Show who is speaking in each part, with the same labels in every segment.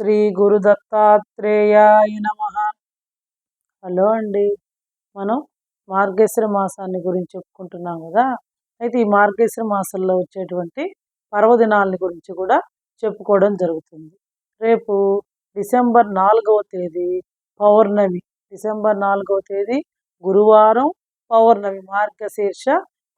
Speaker 1: శ్రీ గురు దత్తాత్రేయాయ నమ. హలో అండి. మనం మార్గేశ్వర మాసాన్ని గురించి చెప్పుకుంటున్నాం కదా. అయితే ఈ మార్గేశ్వర మాసంలో వచ్చేటువంటి పర్వదినాలని గురించి కూడా చెప్పుకోవడం జరుగుతుంది. రేపు డిసెంబర్ నాలుగవ తేదీ పౌర్ణమి. డిసెంబర్ నాలుగవ తేదీ గురువారం పౌర్ణమి. మార్గశీర్ష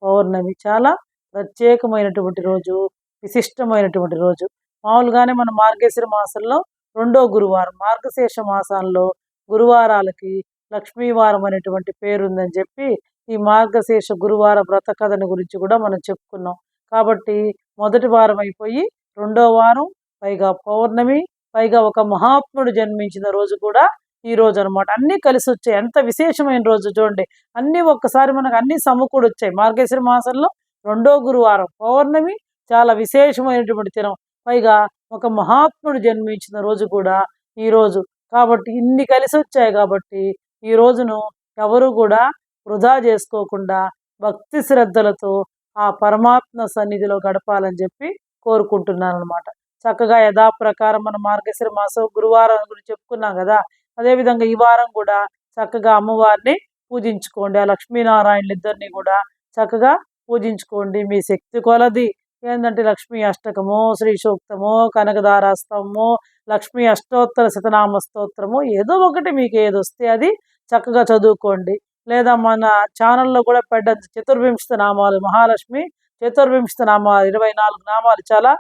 Speaker 1: పౌర్ణమి. చాలా ప్రత్యేకమైనటువంటి రోజు విశిష్టమైనటువంటి రోజు. మామూలుగానే మన మార్గశిర మాసంలో రెండో గురువారం మార్గశీర్ష మాసాల్లో గురువారాలకి లక్ష్మీవారం అనేటువంటి పేరు ఉందని చెప్పి ఈ మార్గశీర్ష గురువార వ్రత కథని గురించి కూడా మనం చెప్పుకున్నాం. కాబట్టి మొదటి వారం అయిపోయి రెండో వారం పైగా పౌర్ణమి పైగా ఒక మహాత్ముడు జన్మించిన రోజు కూడా ఈ రోజు అనమాట అన్నీ కలిసి వచ్చాయి. ఎంత విశేషమైన రోజు చూడండి. అన్నీ ఒక్కసారి మనకు అన్ని సమకూడొచ్చాయి. మార్గశిర మాసంలో రెండో గురువారం పౌర్ణమి చాలా విశేషమైనటువంటి దినం. పైగా ఒక మహాత్ముడు జన్మించిన రోజు కూడా ఈ రోజు. కాబట్టి ఇన్ని కలిసి వచ్చాయి కాబట్టి ఈ రోజును ఎవరు కూడా వృధా చేసుకోకుండా భక్తి శ్రద్ధలతో ఆ పరమాత్మ సన్నిధిలో గడపాలని చెప్పి కోరుకుంటున్నాను అనమాట చక్కగా యథాప్రకారం మన మార్గశిర మాసం గురువారం గురించి చెప్పుకున్నాం కదా. అదేవిధంగా ఈ వారం కూడా చక్కగా అమ్మవారిని పూజించుకోండి. ఆ లక్ష్మీనారాయణలు ఇద్దరిని కూడా చక్కగా పూజించుకోండి. మీ శక్తి కొలది. ఏంటంటే లక్ష్మీ అష్టకము శ్రీ సూక్తము కనకదారాస్తము లక్ష్మీ అష్టోత్తర శతనామ స్తోత్రము ఏదో ఒకటి మీకు ఏది వస్తే అది చక్కగా చదువుకోండి. లేదా మన ఛానల్లో కూడా పెద్ద చతుర్వింశత నామాలు మహాలక్ష్మి చతుర్వింశత నామాలు ఇరవై నాలుగు నామాలు చాలా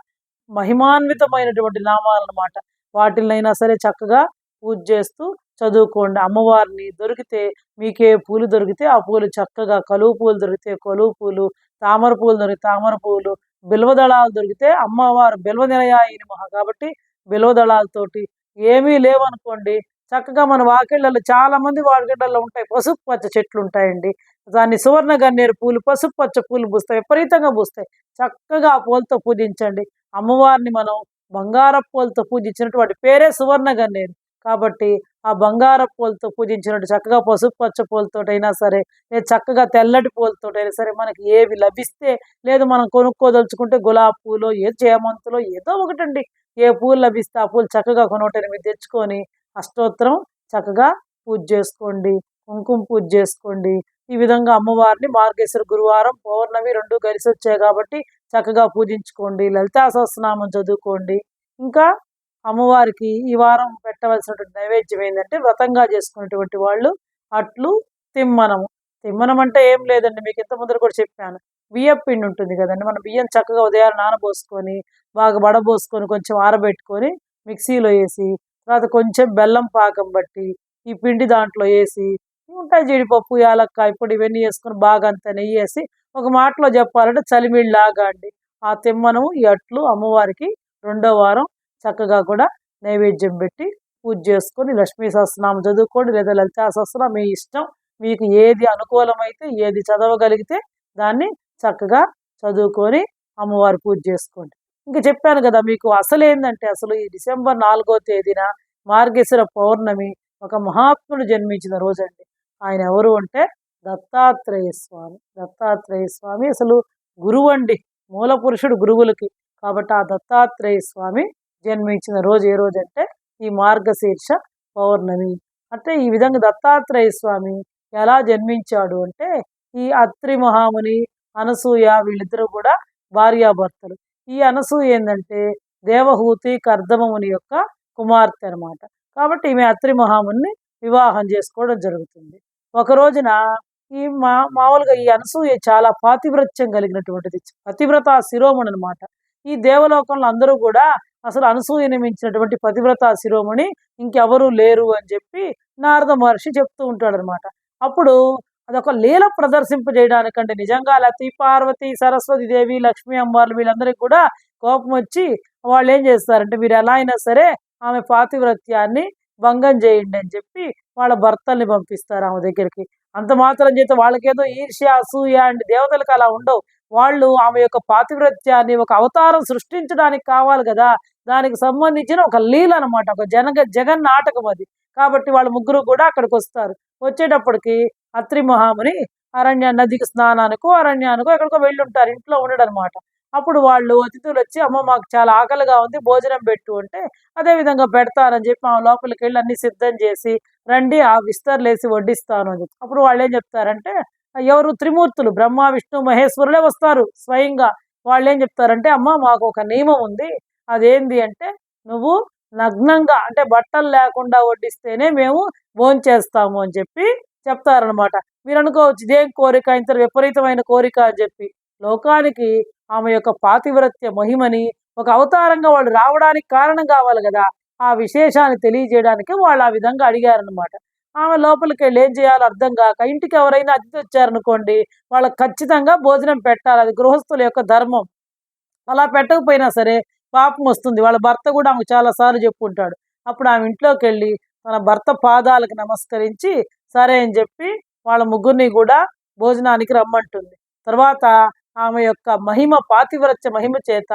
Speaker 1: మహిమాన్వితమైనటువంటి నామాలు అనమాట వాటినైనా సరే చక్కగా పూజ చేస్తూ చదువుకోండి. అమ్మవారిని దొరికితే మీకే పూలు దొరికితే ఆ పూలు చక్కగా కలువు పూలు దొరికితే కలువు పూలు తామర పూలు దొరికితే తామర పూలు బిల్వదళాలు దొరికితే అమ్మవారు బిల్వ నిలయాయిని మహా కాబట్టి బిల్వదళాలతోటి ఏమీ లేవనుకోండి చక్కగా మన వాకిళ్ళలో చాలా మంది ఉంటాయి పసుపు పచ్చ చెట్లు ఉంటాయండి. దాన్ని సువర్ణ గన్నేరు పూలు పసుపు పచ్చ పూలు పూస్తాయి విపరీతంగా పూస్తాయి. చక్కగా ఆ పూలతో పూజించండి. అమ్మవారిని మనం బంగారపు పూలతో పూజించినటువంటి పేరే సువర్ణ గన్నేరు. కాబట్టి ఆ బంగార పూలతో పూజించినట్టు చక్కగా పసుపు పచ్చ పూలతోటైనా సరే లేదు చక్కగా తెల్లటి పూలతోటైనా సరే మనకి ఏవి లభిస్తే లేదు మనం కొనుక్కోదలుచుకుంటే గులాబీ పూలు ఏ చేమంతులో ఏదో ఒకటండి. ఏ పూలు లభిస్తే ఆ పూలు చక్కగా కొనొకటి తెచ్చుకొని అష్టోత్తరం చక్కగా పూజ చేసుకోండి. కుంకుమ పూజ చేసుకోండి. ఈ విధంగా అమ్మవారిని మార్గేశ్వర గురువారం పౌర్ణమి రెండు కలిసి వచ్చాయి కాబట్టి చక్కగా పూజించుకోండి. లలితా సహస్రనామం చదువుకోండి. ఇంకా అమ్మవారికి ఈ వారం పెట్టవలసినటువంటి నైవేద్యం ఏంటంటే వ్రతంగా చేసుకునేటువంటి వాళ్ళు అట్లు తిమ్మనము. తిమ్మనం అంటే ఏం లేదండి మీకు ఇంత ముందర కూడా చెప్పాను. బియ్యం పిండి ఉంటుంది కదండి మనం బియ్యం చక్కగా ఉదయాన్నే నానబోసుకొని బాగా వడబోసుకొని కొంచెం ఆరబెట్టుకొని మిక్సీలో వేసి తర్వాత కొంచెం బెల్లం పాకం బట్టి ఈ పిండి దాంట్లో వేసి ఉంటాయి జీడిపప్పు యాలక్కాయ పొడి ఇవన్నీ వేసుకొని బాగా అంత నెయ్యి వేసి ఒక మాటలో చెప్పాలంటే చలిమిళ్ళలాగా అండి. ఆ తిమ్మను ఈ అట్లు అమ్మవారికి రెండో వారం చక్కగా కూడా నైవేద్యం పెట్టి పూజ చేసుకొని లక్ష్మీ సహస్రనామం చదువుకోండి లేదా లలితా సహస్రనామం మీ ఇష్టం మీకు ఏది అనుకూలమైతే ఏది చదవగలిగితే దాన్ని చక్కగా చదువుకొని అమ్మవారి పూజ చేసుకోండి. ఇంకా చెప్పాను కదా మీకు అసలు ఏంటంటే అసలు ఈ డిసెంబర్ నాలుగో తేదీన మార్గేశ్వర పౌర్ణమి ఒక మహాత్ముడు జన్మించిన రోజండి. ఆయన ఎవరు అంటే దత్తాత్రేయ స్వామి. దత్తాత్రేయ స్వామి అసలు గురువు అండి మూల పురుషుడు గురువులకి. కాబట్టి ఆ దత్తాత్రేయ స్వామి జన్మించిన రోజు ఏ రోజు అంటే ఈ మార్గశీర్ష పౌర్ణమి. అంటే ఈ విధంగా దత్తాత్రేయ స్వామి ఎలా జన్మించాడు అంటే ఈ అత్రి మహాముని అనసూయ వీళ్ళిద్దరూ కూడా భార్యాభర్తలు. ఈ అనసూయ ఏంటంటే దేవహూతి కర్దమముని యొక్క కుమార్తె అనమాట కాబట్టి ఈమె అత్రి మహాముని వివాహం చేసుకోవడం జరుగుతుంది. ఒక రోజున ఈ మా మామూలుగా ఈ అనసూయ చాలా పాతివ్రత్యం కలిగినటువంటిది. పతివ్రత శిరోమణి అనమాట ఈ దేవలోకంలో అందరూ కూడా అసలు అనసూయని మించినటువంటి పతివ్రత శిరోమణి ఇంకెవరూ లేరు అని చెప్పి నారద మహర్షి చెప్తూ ఉంటాడు అనమాట అప్పుడు అదొక లీల ప్రదర్శింపజేయడానికంటే నిజంగా లతి పార్వతి సరస్వతి దేవి లక్ష్మీ అమ్మవార్లు వీళ్ళందరికీ కూడా కోపం వచ్చి వాళ్ళు ఏం చేస్తారంటే మీరు ఎలా అయినా సరే ఆమె పాతివ్రత్యాన్ని భంగం చేయండి అని చెప్పి వాళ్ళ భర్తల్ని పంపిస్తారు ఆమె దగ్గరికి. అంత మాత్రం చేత వాళ్ళకేదో ఈర్ష్య అసూయ అండ్ దేవతలకు అలా ఉండవు. వాళ్ళు ఆమె యొక్క పాతివ్రత్యాన్ని ఒక అవతారం సృష్టించడానికి కావాలి కదా. దానికి సంబంధించిన ఒక లీల అనమాట ఒక జనగ జగన్ నాటకం అది. కాబట్టి వాళ్ళ ముగ్గురు కూడా అక్కడికి వస్తారు. వచ్చేటప్పటికి అత్రి మహాముని అరణ్య నదికి స్నానానికో అరణ్యానికో ఎక్కడికో వెళ్ళి ఉంటారు ఇంట్లో ఉండడనమాట అప్పుడు వాళ్ళు అతిథులు వచ్చి అమ్మ మాకు చాలా ఆకలిగా ఉంది భోజనం పెట్టు అంటే అదే విధంగా పెడతారని చెప్పి ఆ లోపలికి వెళ్ళి అన్ని సిద్ధం చేసి రండి ఆ విస్తర్లేసి వడ్డిస్తాను అని చెప్పి. అప్పుడు వాళ్ళు ఏం చెప్తారంటే ఎవరు త్రిమూర్తులు? బ్రహ్మ విష్ణు మహేశ్వరులే వస్తారు స్వయంగా. వాళ్ళు ఏం చెప్తారంటే అమ్మ మాకు ఒక నియమం ఉంది. అదేంది అంటే నువ్వు నగ్నంగా అంటే బట్టలు లేకుండా వడ్డిస్తేనే మేము భోంచేస్తాము అని చెప్పి చెప్తారనమాట మీరు అనుకోవచ్చు ఇదేం కోరిక? ఇంత విపరీతమైన కోరిక అని చెప్పి. లోకానికి ఆమె యొక్క పాతివ్రత్య మహిమని ఒక అవతారంగా వాళ్ళు రావడానికి కారణం కావాలి కదా. ఆ విశేషాన్ని తెలియజేయడానికి వాళ్ళు ఆ విధంగా అడిగారనమాట ఆమె లోపలికి వెళ్ళి ఏం చేయాలో అర్థం కాక ఇంటికి ఎవరైనా అతిథి వచ్చారనుకోండి వాళ్ళకి ఖచ్చితంగా భోజనం పెట్టాలి. అది గృహస్థుల యొక్క ధర్మం. అలా పెట్టకపోయినా సరే పాపం వస్తుంది. వాళ్ళ భర్త కూడా ఆమె చాలాసార్లు చెప్పుకుంటాడు అప్పుడు ఆమె ఇంట్లోకి వెళ్ళి తన భర్త పాదాలకు నమస్కరించి సరే అని చెప్పి వాళ్ళ ముగ్గురిని కూడా భోజనానికి రమ్మంటుంది. తర్వాత ఆమె యొక్క మహిమ పాతివ్రత్య మహిమ చేత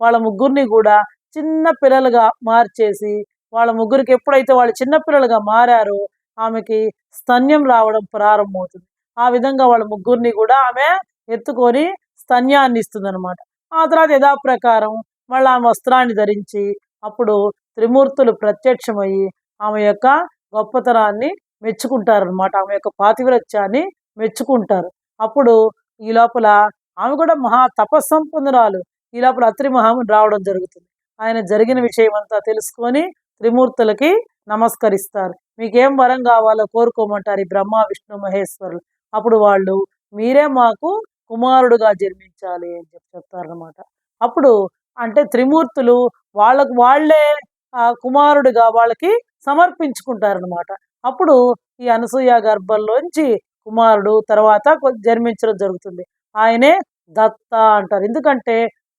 Speaker 1: వాళ్ళ ముగ్గురిని కూడా చిన్న పిల్లలుగా మార్చేసి వాళ్ళ ముగ్గురికి ఎప్పుడైతే వాళ్ళు చిన్న పిల్లలుగా మారారో ఆమెకి స్తన్యం రావడం ప్రారంభమవుతుంది. ఆ విధంగా వాళ్ళ ముగ్గురిని కూడా ఆమె ఎత్తుకొని స్తన్యాన్ని ఇస్తుంది అనమాట ఆ తర్వాత యథాప్రకారం మళ్ళీ ఆమె వస్త్రాన్ని ధరించి అప్పుడు త్రిమూర్తులు ప్రత్యక్షమయ్యి ఆమె యొక్క గొప్పతనాన్ని మెచ్చుకుంటారనమాట ఆమె యొక్క పాతివ్రత్యాన్ని మెచ్చుకుంటారు. అప్పుడు ఈ లోపల ఆమె కూడా మహా తపస్సంపన్నురాలు. ఈ లోపల అత్రి మహాముని రావడం జరుగుతుంది. ఆయన జరిగిన విషయం అంతా తెలుసుకొని త్రిమూర్తులకి నమస్కరిస్తారు. మీకేం వరం కావాలో కోరుకోమంటారు ఈ బ్రహ్మ విష్ణు మహేశ్వరులు. అప్పుడు వాళ్ళు మీరే మాకు కుమారుడుగా జన్మించాలి అని చెప్పి చెప్తారనమాట అప్పుడు అంటే త్రిమూర్తులు వాళ్ళకు వాళ్ళే కుమారుడిగా వాళ్ళకి సమర్పించుకుంటారనమాట అప్పుడు ఈ అనసూయ గర్భంలోంచి కుమారుడు తర్వాత జన్మించడం జరుగుతుంది. ఆయనే దత్త అంటారు. ఎందుకంటే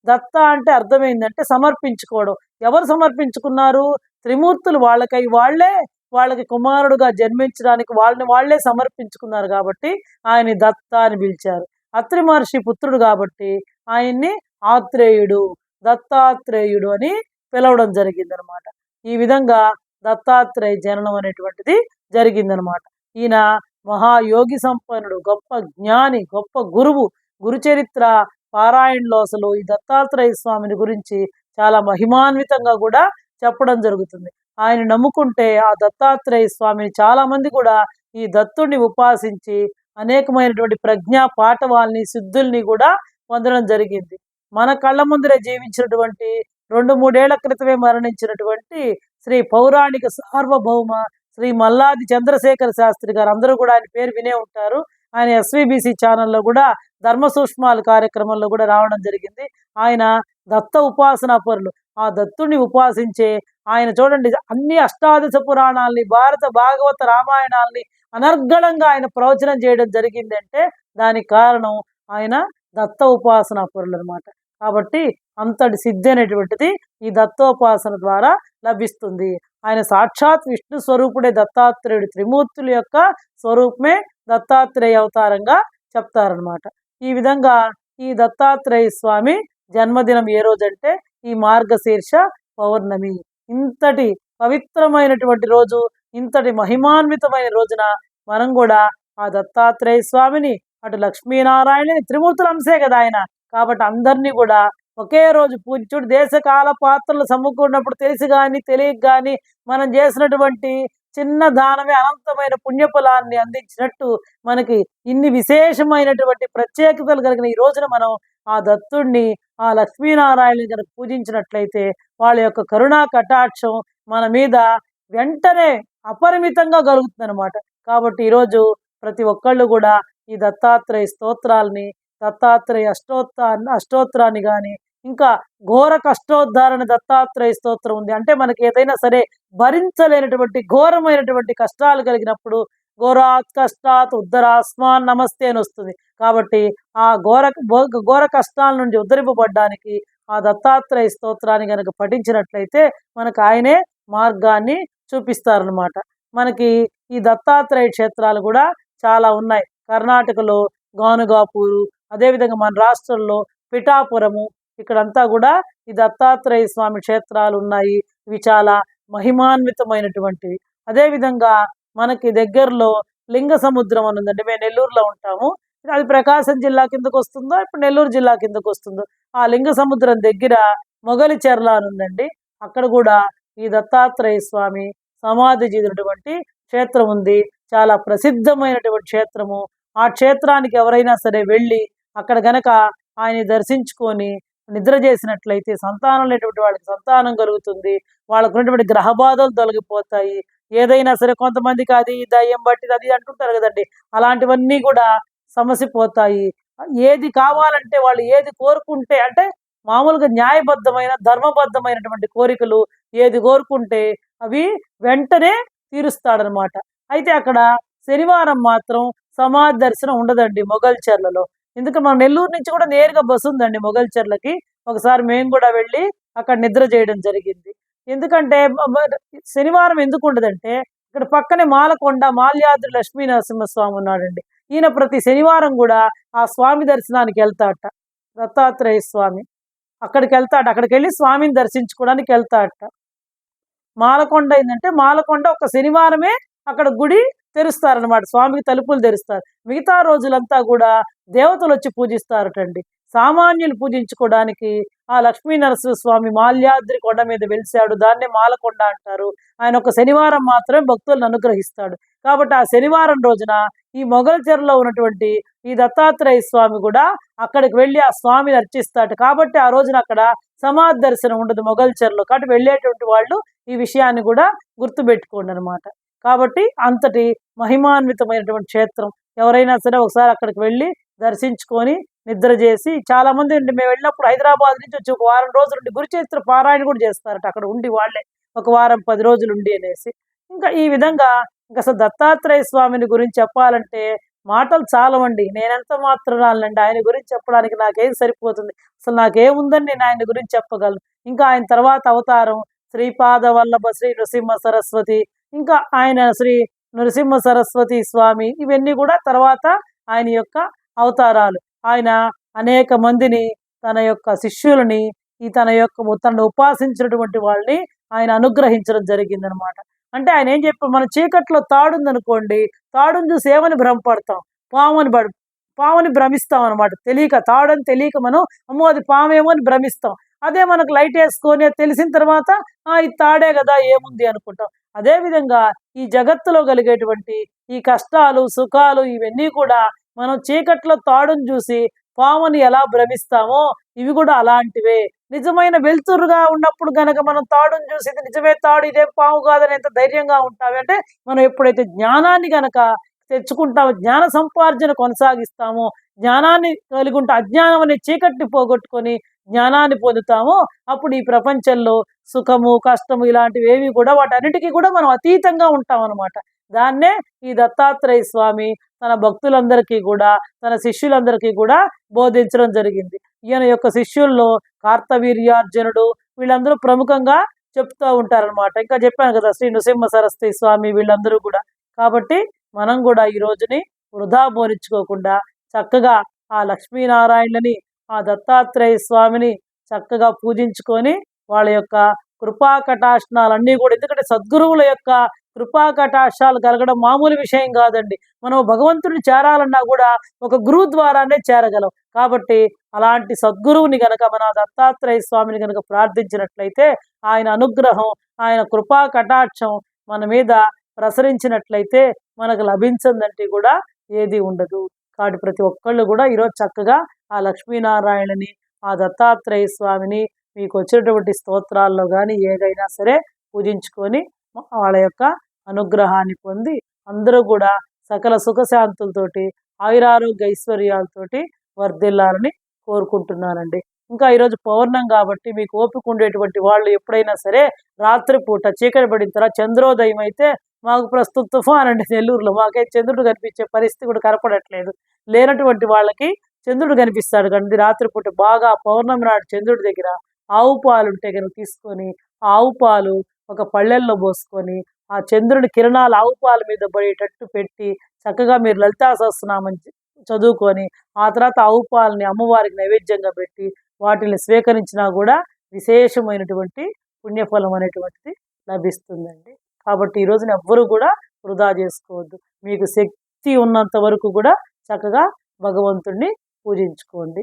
Speaker 1: దత్త అంటే అర్థమైందంటే సమర్పించుకోవడం. ఎవరు సమర్పించుకున్నారు? త్రిమూర్తులు వాళ్ళకై వాళ్ళే వాళ్ళకి కుమారుడుగా జన్మించడానికి వాళ్ళని వాళ్ళే సమర్పించుకున్నారు కాబట్టి ఆయన్ని దత్త అని పిలిచారు. అత్రి మహర్షి పుత్రుడు కాబట్టి ఆయన్ని ఆత్రేయుడు దత్తాత్రేయుడు అని పిలవడం జరిగిందనమాట. ఈ విధంగా దత్తాత్రేయ జననం అనేటువంటిది జరిగిందనమాట. ఈయన మహాయోగి సంపన్నుడు గొప్ప జ్ఞాని గొప్ప గురువు గురుచరిత్ర పారాయణలో అసలు ఈ దత్తాత్రేయ స్వామిని గురించి చాలా మహిమాన్వితంగా కూడా చెప్పడం జరుగుతుంది. ఆయన నమ్ముకుంటే ఆ దత్తాత్రేయ స్వామిని చాలా మంది కూడా ఈ దత్తుడిని ఉపాసించి అనేకమైనటువంటి ప్రజ్ఞా పాఠవాల్ని సిద్ధుల్ని కూడా పొందడం జరిగింది. మన కళ్ళ ముందరే జీవించినటువంటి రెండు మూడేళ్ళ క్రితమే మరణించినటువంటి శ్రీ పౌరాణిక సార్వభౌమ శ్రీ మల్లాది చంద్రశేఖర శాస్త్రి గారు అందరూ కూడా ఆయన పేరు వినే ఉంటారు. ఆయన ఎస్విబిసి ఛానల్లో కూడా ధర్మ సూక్ష్మాలు కార్యక్రమంలో కూడా రావడం జరిగింది. ఆయన దత్త ఉపాసనా పరులు ఆ దత్తుడిని ఉపాసించే ఆయన చూడండి అన్ని అష్టాదశ పురాణాలని భారత భాగవత రామాయణాలని అనర్గళంగా ఆయన ప్రవచనం చేయడం జరిగిందంటే దానికి కారణం ఆయన దత్త ఉపాసన పరులు అనమాట కాబట్టి అంతటి సిద్ధి అనేటువంటిది ఈ దత్తోపాసన ద్వారా లభిస్తుంది. ఆయన సాక్షాత్ విష్ణు స్వరూపుడే దత్తాత్రేయుడు త్రిమూర్తుల యొక్క స్వరూపమే దత్తాత్రేయ అవతారంగా చెప్తారనమాట ఈ విధంగా ఈ దత్తాత్రేయ స్వామి జన్మదినం ఏ రోజంటే ఈ మార్గశీర్ష పౌర్ణమి. ఇంతటి పవిత్రమైనటువంటి రోజు ఇంతటి మహిమాన్వితమైన రోజున మనం కూడా ఆ దత్తాత్రేయ స్వామిని అటు లక్ష్మీనారాయణని త్రిమూర్తుల అంశే కదా ఆయన. కాబట్టి అందరినీ కూడా ఒకే రోజు పూజ్యుడు దేశకాల పాత్రలు సమ్ముకున్నప్పుడు తెలిసి కానీ తెలియక కానీ మనం చేసినటువంటి చిన్న దానమే అనంతమైన పుణ్యఫలాన్ని అందించినట్టు మనకి ఇన్ని విశేషమైనటువంటి ప్రత్యేకతలు కలిగిన ఈ రోజున మనం ఆ దత్తుడిని ఆ లక్ష్మీనారాయణ కనుక పూజించినట్లయితే వాళ్ళ యొక్క కరుణా కటాక్షం మన మీద వెంటనే అపరిమితంగా కలుగుతుంది అనమాట కాబట్టి ఈరోజు ప్రతి ఒక్కళ్ళు కూడా ఈ దత్తాత్రేయ స్తోత్రాలని దత్తాత్రేయ అష్టోత్త అష్టోత్రాన్ని కానీ ఇంకా ఘోర కష్టోద్ధారణ దత్తాత్రేయ స్తోత్రం ఉంది. అంటే మనకి ఏదైనా సరే భరించలేనటువంటి ఘోరమైనటువంటి కష్టాలు కలిగినప్పుడు ఘోరాత్ కష్టాత్ ఉద్ధరాస్మాన్ నమస్తే అని వస్తుంది. కాబట్టి ఆ ఘోర ఘోర కష్టాల నుండి ఉద్ధరింపబడ్డానికి ఆ దత్తాత్రేయ స్తోత్రాన్ని కనుక పఠించినట్లయితే మనకు ఆయనే మార్గాన్ని చూపిస్తారనమాట మనకి ఈ దత్తాత్రేయ క్షేత్రాలు కూడా చాలా ఉన్నాయి. కర్ణాటకలో గానుగాపూరు అదేవిధంగా మన రాష్ట్రంలో పిఠాపురము ఇక్కడంతా కూడా ఈ దత్తాత్రేయ స్వామి క్షేత్రాలు ఉన్నాయి. ఇవి చాలా మహిమాన్వితమైనటువంటివి. అదేవిధంగా మనకి దగ్గరలో లింగ సముద్రం అని ఉందండి. మేము నెల్లూరులో ఉంటాము. అది ప్రకాశం జిల్లా కిందకు వస్తుందో ఇప్పుడు నెల్లూరు జిల్లా కిందకు వస్తుందో. ఆ లింగ సముద్రం దగ్గర మొగలి చెర్ల అని ఉందండి. అక్కడ కూడా ఈ దత్తాత్రేయ స్వామి సమాధి చెందినటువంటి క్షేత్రం ఉంది. చాలా ప్రసిద్ధమైనటువంటి క్షేత్రము. ఆ క్షేత్రానికి ఎవరైనా సరే వెళ్ళి అక్కడ గనక ఆయన దర్శించుకొని నిద్ర చేసినట్లయితే సంతానం లేనటువంటి వాళ్ళకి సంతానం కలుగుతుంది. వాళ్ళకు ఉన్నటువంటి గ్రహ బాధలు తొలగిపోతాయి. ఏదైనా సరే కొంతమందికి అది దయ్యం బట్టి అది అంటుంటారు కదండి. అలాంటివన్నీ కూడా సమస్య పోతాయి ఏది కావాలంటే వాళ్ళు ఏది కోరుకుంటే అంటే మామూలుగా న్యాయబద్ధమైన ధర్మబద్ధమైనటువంటి కోరికలు ఏది కోరుకుంటే అవి వెంటనే తీరుస్తాడనమాట అయితే అక్కడ శనివారం మాత్రం సమాధి దర్శనం ఉండదండి మొగల్చర్లలో ఎందుకంటే మన నెల్లూరు నుంచి కూడా నేరుగా బస్సు ఉందండి మొగల్చర్లకి ఒకసారి మేము కూడా వెళ్ళి అక్కడ నిద్ర చేయడం జరిగింది. ఎందుకంటే శనివారం ఎందుకు ఉండదంటే ఇక్కడ పక్కనే మాలకొండ మాల్యాద్రి లక్ష్మీ నరసింహస్వామి ఉన్నాడండి. ఈయన ప్రతి శనివారం కూడా ఆ స్వామి దర్శనానికి వెళ్తాట. దత్తాత్రేయ స్వామి. అక్కడికి వెళ్తాడు అక్కడికి వెళ్ళి స్వామిని దర్శించుకోవడానికి వెళ్తాడట మాలకొండ ఏంటంటే మాలకొండ ఒక శనివారమే అక్కడ గుడి తెరుస్తారనమాట స్వామికి తలుపులు తెరుస్తారు. మిగతా రోజులంతా కూడా దేవతలు వచ్చి పూజిస్తారటండి. సామాన్యులు పూజించుకోవడానికి ఆ లక్ష్మీ నరసింహ స్వామి మాల్యాద్రి కొండ మీద వెలిసాడు దాన్నే మాలకొండ అంటారు. ఆయన ఒక శనివారం మాత్రమే భక్తులను అనుగ్రహిస్తాడు. కాబట్టి ఆ శనివారం రోజున ఈ మొగల్చెరలో ఉన్నటువంటి ఈ దత్తాత్రేయ స్వామి కూడా అక్కడికి వెళ్ళి ఆ స్వామిని అర్చిస్తాడు. కాబట్టి ఆ రోజున అక్కడ సమాధి దర్శనం ఉండదు మొగల్చెరలో కాబట్టి వెళ్ళేటువంటి వాళ్ళు ఈ విషయాన్ని కూడా గుర్తుపెట్టుకోండి అనమాట కాబట్టి అంతటి మహిమాన్వితమైనటువంటి క్షేత్రం. ఎవరైనా సరే ఒకసారి అక్కడికి వెళ్ళి దర్శించుకొని నిద్ర చేసి చాలా మంది మేము వెళ్ళినప్పుడు హైదరాబాద్ నుంచి వచ్చి ఒక వారం రోజులు ఉండి చరిత్ర పారాయణ కూడా చేస్తారట. అక్కడ ఉండి వాళ్ళే ఒక వారం పది రోజులు ఉండి అనేసి. ఇంకా ఈ విధంగా ఇంకా అసలు దత్తాత్రేయ స్వామిని గురించి చెప్పాలంటే మాటలు చాలవండి. నేనెంత మాత్రాలండి ఆయన గురించి చెప్పడానికి నాకేం సరిపోతుంది? అసలు నాకేముందని నేను ఆయన గురించి చెప్పగలను? ఇంకా ఆయన తర్వాత అవతారం శ్రీపాద వల్లభ శ్రీ నృసింహ సరస్వతి ఇంకా ఆయన శ్రీ నృసింహ సరస్వతి స్వామి ఇవన్నీ కూడా తర్వాత ఆయన యొక్క అవతారాలు. ఆయన అనేక మందిని తన యొక్క శిష్యులని ఈ తన యొక్క తనను ఉపాసించినటువంటి వాళ్ళని ఆయన అనుగ్రహించడం జరిగిందనమాట. అంటే ఆయన ఏం చెప్పారు మన చీకట్లో తాడుందనుకోండి తాడుని చూసి ఏమని భ్రమపడతాం. పాముని బడి పాముని భ్రమిస్తాం అనమాట. తెలియక తాడని తెలియక మనం అమ్మో అది పామేమో అని భ్రమిస్తాం. అదే మనకు లైట్ వేసుకొని తెలిసిన తర్వాత ఆ ఇది తాడే కదా ఏముంది అనుకుంటాం. అదే విధంగా ఈ జగత్తులో కలిగేటువంటి ఈ కష్టాలు సుఖాలు ఇవన్నీ కూడా మనం చీకట్లో తాడుని చూసి పాముని ఎలా భ్రమిస్తామో ఇవి కూడా అలాంటివే. నిజమైన వెలుతురుగా ఉన్నప్పుడు గనక మనం తాడుని చూసి ఇది నిజమే తాడు ఇదే పాము కాదని ఎంత ధైర్యంగా ఉంటామంటే మనం ఎప్పుడైతే జ్ఞానాన్ని గనక తెచ్చుకుంటామో జ్ఞాన సంపార్జన కొనసాగిస్తామో జ్ఞానాన్ని కలిగి ఉంటే అజ్ఞానం అనే చీకటిని పోగొట్టుకొని జ్ఞానాన్ని పొందుతామో అప్పుడు ఈ ప్రపంచంలో సుఖము కష్టము ఇలాంటివి ఏవి కూడా వాటన్నిటికీ కూడా మనం అతీతంగా ఉంటాం అనమాట దాన్నే ఈ దత్తాత్రేయ స్వామి తన భక్తులందరికీ కూడా తన శిష్యులందరికీ కూడా బోధించడం జరిగింది. ఈయన యొక్క శిష్యుల్లో కార్తవీర్యార్జునుడు వీళ్ళందరూ ప్రముఖంగా చెప్తూ ఉంటారనమాట ఇంకా చెప్పాను కదా శ్రీ నృసింహ సరస్వతి స్వామి వీళ్ళందరూ కూడా. కాబట్టి మనం కూడా ఈ రోజుని వృధా బోనించుకోకుండా చక్కగా ఆ లక్ష్మీనారాయణని ఆ దత్తాత్రేయ స్వామిని చక్కగా పూజించుకొని వాళ్ళ యొక్క కృపా కటాక్షణాలన్నీ కూడా ఎందుకంటే సద్గురువుల యొక్క కృపా కటాక్షాలు కలగడం మామూలు విషయం కాదండి. మనం భగవంతుడిని చేరాలన్నా కూడా ఒక గురువు ద్వారానే చేరగలం. కాబట్టి అలాంటి సద్గురువుని గనక మన దత్తాత్రేయ స్వామిని గనక ప్రార్థించినట్లయితే ఆయన అనుగ్రహం ఆయన కృపా కటాక్షం మన మీద ప్రసరించినట్లయితే మనకు లభించిందంటే కూడా ఏది ఉండదు. కాబట్టి ప్రతి ఒక్కళ్ళు కూడా ఈరోజు చక్కగా ఆ లక్ష్మీనారాయణని ఆ దత్తాత్రేయ స్వామిని మీకు వచ్చినటువంటి స్తోత్రాల్లో కానీ ఏదైనా సరే పూజించుకొని వాళ్ళ యొక్క అనుగ్రహాన్ని పొంది అందరూ కూడా సకల సుఖశాంతులతోటి ఆయురారోగ్య ఐశ్వర్యాలతోటి వర్ధిల్లాలని కోరుకుంటున్నానండి. ఇంకా ఈరోజు పౌర్ణం కాబట్టి మీకు ఓపిక ఉండేటువంటి వాళ్ళు ఎప్పుడైనా సరే రాత్రిపూట చీకటి పడిన తర్వాత చంద్రోదయం అయితే మాకు ప్రస్తుతం తుఫాన్ అండి నెల్లూరులో. మాకైతే చంద్రుడు కనిపించే పరిస్థితి కూడా కనపడట్లేదు. లేనటువంటి వాళ్ళకి చంద్రుడు కనిపిస్తాడు కానీ రాత్రిపూట బాగా పౌర్ణమి నాడు చంద్రుడి దగ్గర ఆవు పాలు ఉంటే కనుక తీసుకొని ఆ ఆవు పాలు ఒక పళ్ళెల్లో పోసుకొని ఆ చంద్రుని కిరణాలు ఆవు పాల మీద పడేటట్టు పెట్టి చక్కగా మీరు లలితా సహస్రనామని చదువుకొని ఆ తర్వాత ఆవు పాలని అమ్మవారికి నైవేద్యంగా పెట్టి వాటిని స్వీకరించినా కూడా విశేషమైనటువంటి పుణ్యఫలం అనేటువంటిది లభిస్తుందండి. కాబట్టి ఈ రోజున ఎవ్వరూ కూడా వృధా చేసుకోవద్దు. మీకు శక్తి ఉన్నంత వరకు కూడా చక్కగా భగవంతుణ్ణి పూజించుకోండి.